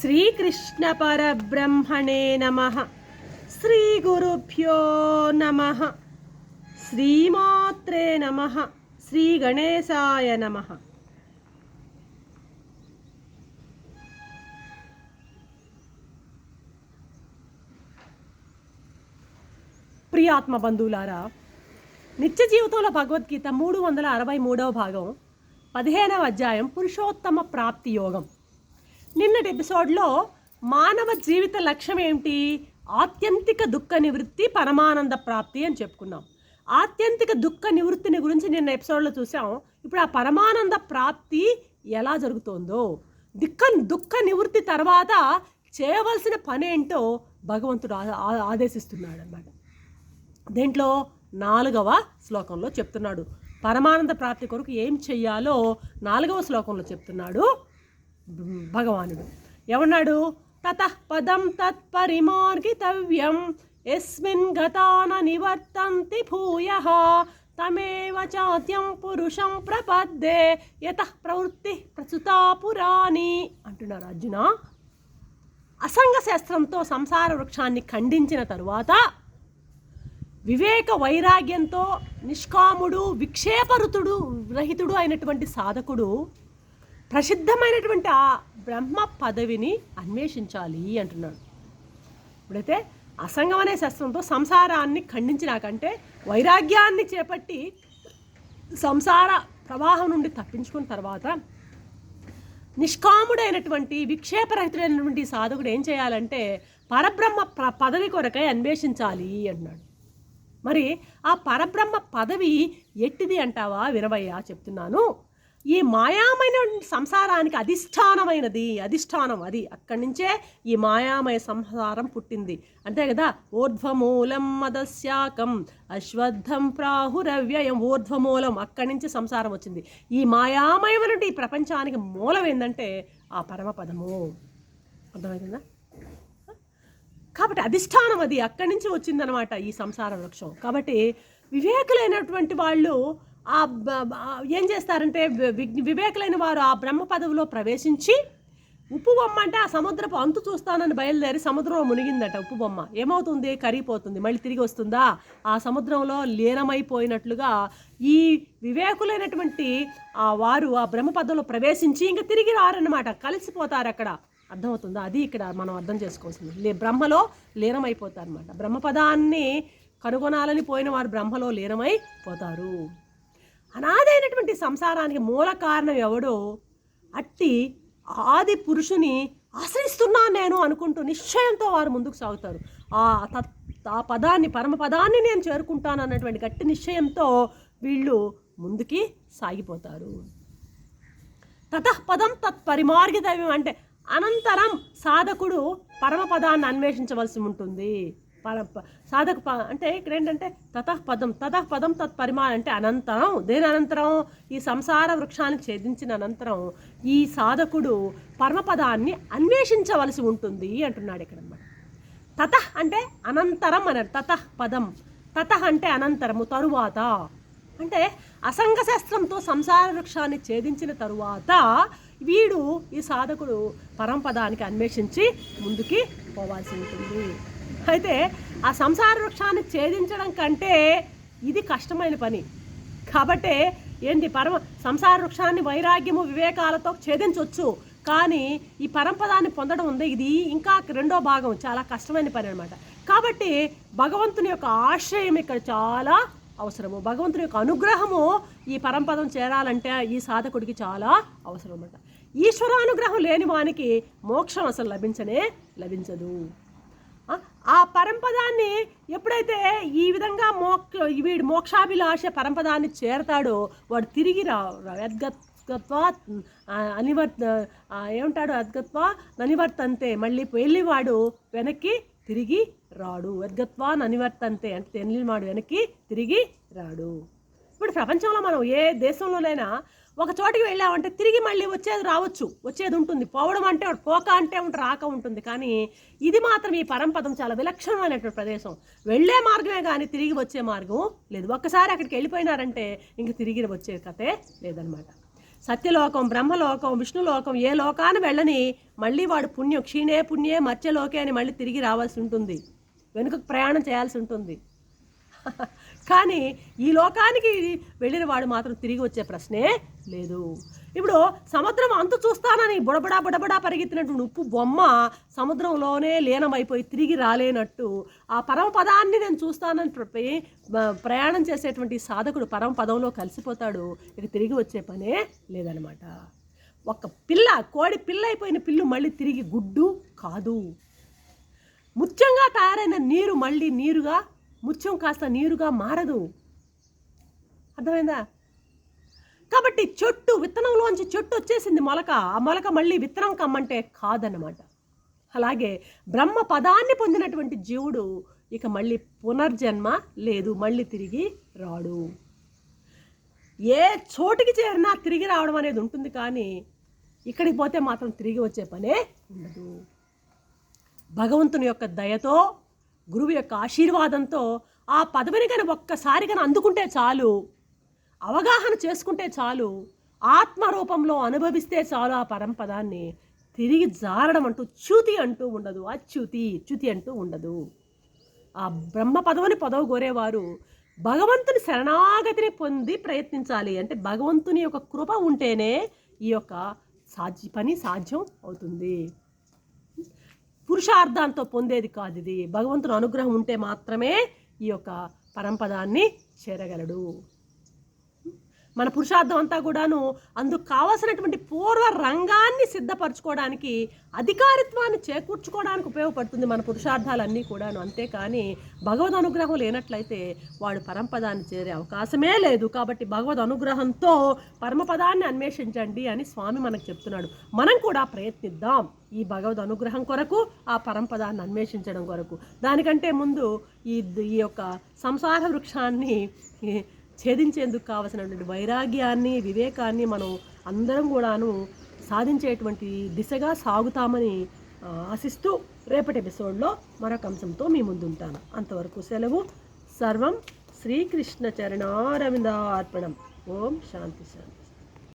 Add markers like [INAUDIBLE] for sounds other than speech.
శ్రీకృష్ణ పరబ్రహ్మణే నమ. శ్రీ గురుభ్యో నమ. శ్రీమాత్రే నమ. శ్రీ గణేశాయ నమ. ప్రియాత్మ బంధువులారా నిత్య జీవితంలో భగవద్గీత మూడు వందల అరవై మూడవ భాగం పదిహేనవ అధ్యాయం పురుషోత్తమ ప్రాప్తి యోగం. నిన్నటి ఎపిసోడ్లో మానవ జీవిత లక్ష్యం ఏమిటి? ఆత్యంతిక దుఃఖ నివృత్తి పరమానంద ప్రాప్తి అని చెప్పుకున్నాం. ఆత్యంతిక దుఃఖ నివృత్తిని గురించి నిన్న ఎపిసోడ్లో చూసాం. ఇప్పుడు ఆ పరమానంద ప్రాప్తి ఎలా జరుగుతోందో. దుఃఖ దుఃఖ నివృత్తి తర్వాత చేయవలసిన పని ఏంటో భగవంతుడు ఆదేశిస్తున్నాడు అన్నమాట దీంట్లో నాలుగవ శ్లోకంలో చెప్తున్నాడు. పరమానంద ప్రాప్తి కొరకు ఏం చెయ్యాలో నాలుగవ శ్లోకంలో చెప్తున్నాడు. భగవానుడు. ఎవన్నాడు? తత పదం తత్పరిమార్గితవ్యం ఎస్మిన్ గతాన నివర్తంతి భూయ. తమేవ చాత్యం పురుషం ప్రపద్దే. యత ప్రవృత్తి ప్రస్తుతా పురాణి. అంటున్నారు అర్జున. అసంగ శాస్త్రంతో సంసార వృక్షాన్ని ఖండించిన తరువాత వివేక వైరాగ్యంతో నిష్కాముడు విక్షేపరుతుడు రహితుడు అయినటువంటి సాధకుడు ప్రసిద్ధమైనటువంటి ఆ బ్రహ్మ పదవిని అన్వేషించాలి అంటున్నాడు. ఇప్పుడైతే అసంగం అనే శస్త్రంతో సంసారాన్ని ఖండించినాకంటే వైరాగ్యాన్ని చేపట్టి సంసార ప్రవాహం నుండి తప్పించుకున్న తర్వాత నిష్కాముడైనటువంటి విక్షేపరహితుడైనటువంటి సాధకుడు ఏం చేయాలంటే పరబ్రహ్మ ప్ర పదవి కొరకై అన్వేషించాలి అన్నాడు మరి ఆ పరబ్రహ్మ పదవి ఎట్టిది అంటావా వినవయ్యా చెప్తున్నాను. ఈ మాయామైన సంసారానికి అధిష్టానమైనది అధిష్టానం అది. అక్కడి నుంచే ఈ మాయామయ సంసారం పుట్టింది. అంతే కదా? ఊర్ధ్వమూలం మదస్యాకం అశ్వద్ధం ప్రాహురవ్యయం ఊర్ధ్వమూలం అక్కడి నుంచి సంసారం వచ్చింది. ఈ మాయామయమైనటువంటి ఈ ప్రపంచానికి మూలం ఏంటంటే ఆ పరమపదము. అర్థమవుతుందా కాబట్టి అధిష్టానం అది. అక్కడి నుంచి వచ్చిందనమాట ఈ సంసార వృక్షం. కాబట్టి వివేకులైనటువంటి వాళ్ళు ఆ ఏం చేస్తారంటే వివేకులైన వారు ఆ బ్రహ్మ పదవిలో ప్రవేశించి ఉప్పు బొమ్మ అంటే ఆ సముద్రపు అంతు చూస్తానని బయలుదేరి సముద్రంలో మునిగిందట ఉప్పు బొమ్మ. ఏమవుతుంది? కరిగిపోతుంది. మళ్ళీ తిరిగి వస్తుందా? ఆ సముద్రంలో లీనమైపోయినట్లుగా ఈ వివేకులైనటువంటి ఆ వారు ఆ బ్రహ్మ పదంలో ప్రవేశించి ఇంకా తిరిగి రారన్నమాట. కలిసిపోతారు అక్కడ. అర్థమవుతుందా? అది ఇక్కడ మనం అర్థం చేసుకోవాల్సింది. లే బ్రహ్మలో లీనమైపోతారు అనమాట బ్రహ్మపదాన్ని కనుగొనాలని పోయిన వారు బ్రహ్మలో లీనమైపోతారు. అనాథైనటువంటి సంసారానికి మూల కారణం ఎవడో అట్టి ఆది పురుషుని ఆశ్రయిస్తున్నాను నేను అనుకుంటూ నిశ్చయంతో వారు ముందుకు సాగుతారు. ఆ తత్ ఆ పదాన్ని పరమ పదాన్ని నేను చేరుకుంటాను అన్నటువంటి గట్టి నిశ్చయంతో వీళ్ళు ముందుకి సాగిపోతారు. తతపదం తత్పరిమార్గితవ్యం అంటే అనంతరం సాధకుడు పరమపదాన్ని అన్వేషించవలసి ఉంటుంది. సాధక అంటే ఇక్కడ ఏంటంటే తతః పదం తతః పదం తత్పరిమా అంటే అనంతరం దేని అనంతరం? ఈ సంసార వృక్షాన్ని ఛేదించిన అనంతరం ఈ సాధకుడు పరమపదాన్ని అన్వేషించవలసి ఉంటుంది అంటున్నాడు ఇక్కడ అన్నమాట తతః అంటే అనంతరం అన్నారు తతః పదం. తతః అంటే అనంతరము తరువాత. అంటే అసంగ శాస్త్రంతో సంసార వృక్షాన్ని ఛేదించిన తరువాత వీడు ఈ సాధకుడు పరంపదానికి అన్వేషించి ముందుకి పోవాల్సి ఉంటుంది. అయితే ఆ సంసార వృక్షాన్ని ఛేదించడం కంటే ఇది కష్టమైన పని. కాబట్టే ఏంటి పరమ సంసార వృక్షాన్ని వైరాగ్యము వివేకాలతో ఛేదించవచ్చు కానీ ఈ పరంపదాన్ని పొందడం ఉంది. ఇది ఇంకా రెండో భాగం చాలా కష్టమైన పని అనమాట కాబట్టి భగవంతుని యొక్క ఆశ్రయం ఇక్కడ చాలా అవసరము. భగవంతుని యొక్క అనుగ్రహము ఈ పరంపదం చేరాలంటే ఈ సాధకుడికి చాలా అవసరం అనమాట ఈశ్వరానుగ్రహం లేని వానికి మోక్షం అసలు లభించనే లభించదు. ఆ- పరంపదాన్ని ఎప్పుడైతే ఈ విధంగా మోక్ష వీడు మోక్షాభిలాష పరంపదాన్ని చేరతాడో వాడు తిరిగి రా యద్గత్వ అనివర్త ఏమంటాడు? అద్గత్వ ననివర్తంతే. మళ్ళీ వెళ్ళివాడు వెనక్కి తిరిగి రాడు. అద్గత్వ ననివర్తంతే అంటే వెళ్ళివాడు వెనక్కి తిరిగి రాడు. ఇప్పుడు ప్రపంచంలో మనం ఏ దేశంలోనైనా ఒక చోటికి వెళ్ళామంటే తిరిగి మళ్ళీ వచ్చేది రావచ్చు. వచ్చేది ఉంటుంది. పోవడం అంటే పోక అంటే ఒకటి రాక ఉంటుంది. కానీ ఇది మాత్రం ఈ పరంపదం చాలా విలక్షణమైనటువంటి ప్రదేశం. వెళ్ళే మార్గమే కానీ తిరిగి వచ్చే మార్గం లేదు. ఒక్కసారి అక్కడికి వెళ్ళిపోయినారంటే ఇంక తిరిగి వచ్చే కథే లేదనమాట. సత్యలోకం బ్రహ్మలోకం విష్ణులోకం ఏ లోకాన్ని వెళ్ళని మళ్ళీ వాడు పుణ్యం క్షీణే పుణ్యే మత్స్యలోకే అని మళ్ళీ తిరిగి రావాల్సి ఉంటుంది. వెనుకకు ప్రయాణం చేయాల్సి ఉంటుంది. [LAUGHS] కానీ ఈ లోకానికి వెళ్ళిన వాడు మాత్రం తిరిగి వచ్చే ప్రశ్నే లేదు. ఇప్పుడు సముద్రం అంత చూస్తానని బుడబడా బుడబడా పరిగెత్తినటువంటి ఉప్పు బొమ్మ సముద్రంలోనే లీనమైపోయి తిరిగి రాలేనట్టు ఆ పరమ పదాన్ని నేను చూస్తానని ప్రయాణం చేసేటువంటి సాధకుడు పరమ పదంలో కలిసిపోతాడు. ఇక తిరిగి వచ్చే పనే లేదనమాట ఒక పిల్ల కోడి పిల్ల అయిపోయిన పిల్లు మళ్ళీ తిరిగి గుడ్డు కాదు. ముత్యంగా తయారైన నీరు మళ్ళీ నీరుగా ముత్యం కాస్త నీరుగా మారదు. అర్థమైందా? కాబట్టి చెట్టు విత్తనంలోంచి చెట్టు వచ్చేసింది మొలక. ఆ మొలక మళ్ళీ విత్తనం కమ్మంటే కాదన్నమాట. అలాగే బ్రహ్మ పదాన్ని పొందినటువంటి జీవుడు ఇక మళ్ళీ పునర్జన్మ లేదు మళ్ళీ తిరిగి రాడు. ఏ చోటికి చేరినా తిరిగి రావడం అనేది ఉంటుంది కానీ ఇక్కడికి పోతే మాత్రం తిరిగి వచ్చే పనే ఉండదు. భగవంతుని యొక్క దయతో గురువు యొక్క ఆశీర్వాదంతో ఆ పదవిని కానీ ఒక్కసారి కానీ అందుకుంటే చాలు. అవగాహన చేసుకుంటే చాలు ఆత్మ రూపంలో అనుభవిస్తే చాలు ఆ పరంపదాన్ని తిరిగి జారడం అంటూ చ్యుతి అంటూ ఉండదు అచ్యుతి చ్యుతి అంటూ ఉండదు. ఆ బ్రహ్మ పదవిని పదవు కోరేవారు భగవంతుని శరణాగతిని పొంది ప్రయత్నించాలి అంటే భగవంతుని యొక్క కృప ఉంటేనే ఈ యొక్క సాధ్య పని సాధ్యం అవుతుంది. పురుషార్థంతో పొందేది కాదు ఇది. భగవంతుని అనుగ్రహం ఉంటే మాత్రమే ఈ యొక్క పరంపదాన్ని చేరగలడు. మన పురుషార్థం అంతా కూడాను అందుకు కావాల్సినటువంటి పూర్వ రంగాన్ని సిద్ధపరచుకోవడానికి అధికారిత్వాన్ని చేకూర్చుకోవడానికి ఉపయోగపడుతుంది మన పురుషార్థాలన్నీ కూడాను. అంతేకాని భగవద్ అనుగ్రహం లేనట్లయితే వాడు పరంపదాన్ని చేరే అవకాశమే లేదు. కాబట్టి భగవద్ అనుగ్రహంతో పరమపదాన్ని అన్వేషించండి అని స్వామి మనకు చెప్తున్నాడు. మనం కూడా ప్రయత్నిద్దాం ఈ భగవద్ అనుగ్రహం కొరకు ఆ పరంపదాన్ని అన్వేషించడం కొరకు. దానికంటే ముందు ఈ ఈ యొక్క సంసార వృక్షాన్ని ఛేదించేందుకు కావలసినటువంటి వైరాగ్యాన్ని వివేకాన్ని మనం అందరం కూడాను సాధించేటువంటి దిశగా సాగుతామని ఆశిస్తూ రేపటి ఎపిసోడ్లో మరొక అంశంతో మీ ముందుంటాను. అంతవరకు సెలవు. సర్వం శ్రీకృష్ణ చరణారవిందార్పణం ఓం శాంతి శాంతి.